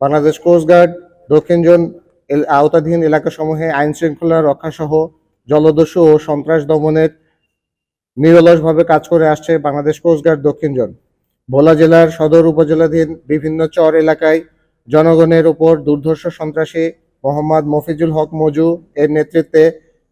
Bangladesh coast guard দক্ষিণ zone আওতাধীন এলাকাসমূহে আইন শৃঙ্খলা রক্ষা সহ জলদস্যু ও সন্ত্রাস দমনের নিরলসভাবে কাজ করে আসছে বাংলাদেশ কোস্টগার্ড দক্ষিণ জোন। ভোলা জেলার সদর উপজেলাধীন বিভিন্ন চর এলাকায় জনগণের উপর দুর্ধর্ষ সন্ত্রাসী মোহাম্মদ মফিজুল হক মজু এর নেতৃত্বে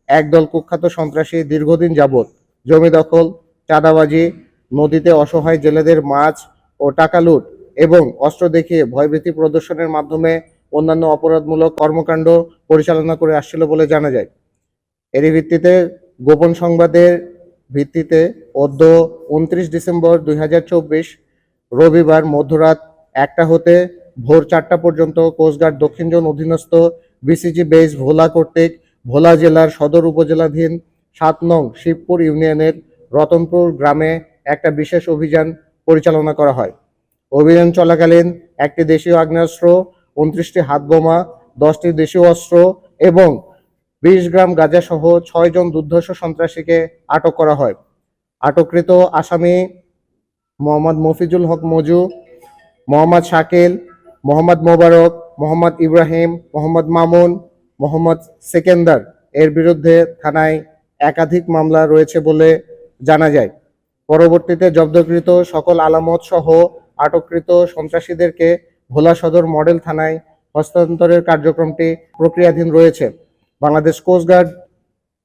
একদল কুখ্যাত সন্ত্রাসী দীর্ঘদিন যাবৎ জমি দখল, চাঁদাবাজি, নদীতে অসহায় জেলেদের মাছ ও টাকা লুট এবং অস্ত্র দেখিয়ে ভয়ভীতি প্রদর্শনের মাধ্যমে অন্যান্য অপরাধমূলক কর্মকাণ্ড পরিচালনা করে আসছিল বলে জানা যায়। এরই ভিত্তিতে গোপন সংবাদের ভিত্তিতে অদ্য উনত্রিশ ডিসেম্বর দুই হাজার চব্বিশ রবিবার মধ্যরাত একটা হতে ভোর চারটা পর্যন্ত কোস্টগার্ড দক্ষিণ জোন অধীনস্থ বিসিজি বেস ভোলা কর্তৃক ভোলা জেলার সদর উপজেলাধীন সাত নং শিবপুর ইউনিয়নের রতনপুর গ্রামে একটা বিশেষ অভিযান পরিচালনা করা হয়। অভিযান চলাকালীন একটি দেশীয় আগ্নেয়াস্ত্র, উনত্রিশটি হাত বোমা দশটি দেশীয় অস্ত্র এবং বিশ গ্রাম গাঁজা সহ ছয় জন দুর্ধর্ষ সন্ত্রাসীকে আটক করা হয়। আটককৃত আসামি মোহাম্মদ মফিজুল হক মজু, মোহাম্মদ শাকিল, মোহাম্মদ মোবারক, মোহাম্মদ ইব্রাহিম, মোহাম্মদ মামুন, মোহাম্মদ সেকেন্দার। এর বিরুদ্ধে থানায় একাধিক মামলা রয়েছে বলে জানা যায়। পরবর্তীতে জব্দকৃত সকল আলামত সহ আটককৃত সন্ত্রাসীদেরকে ভোলা সদর মডেল থানায় হস্তান্তরের কার্যক্রমটি প্রক্রিয়াধীন রয়েছে। বাংলাদেশ কোস্টগার্ড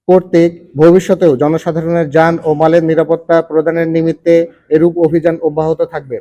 কর্তৃক ভবিষ্যতেও জনসাধারণের যান ও মালের নিরাপত্তা প্রদানের নিমিত্তে এরূপ অভিযান অব্যাহত থাকবে।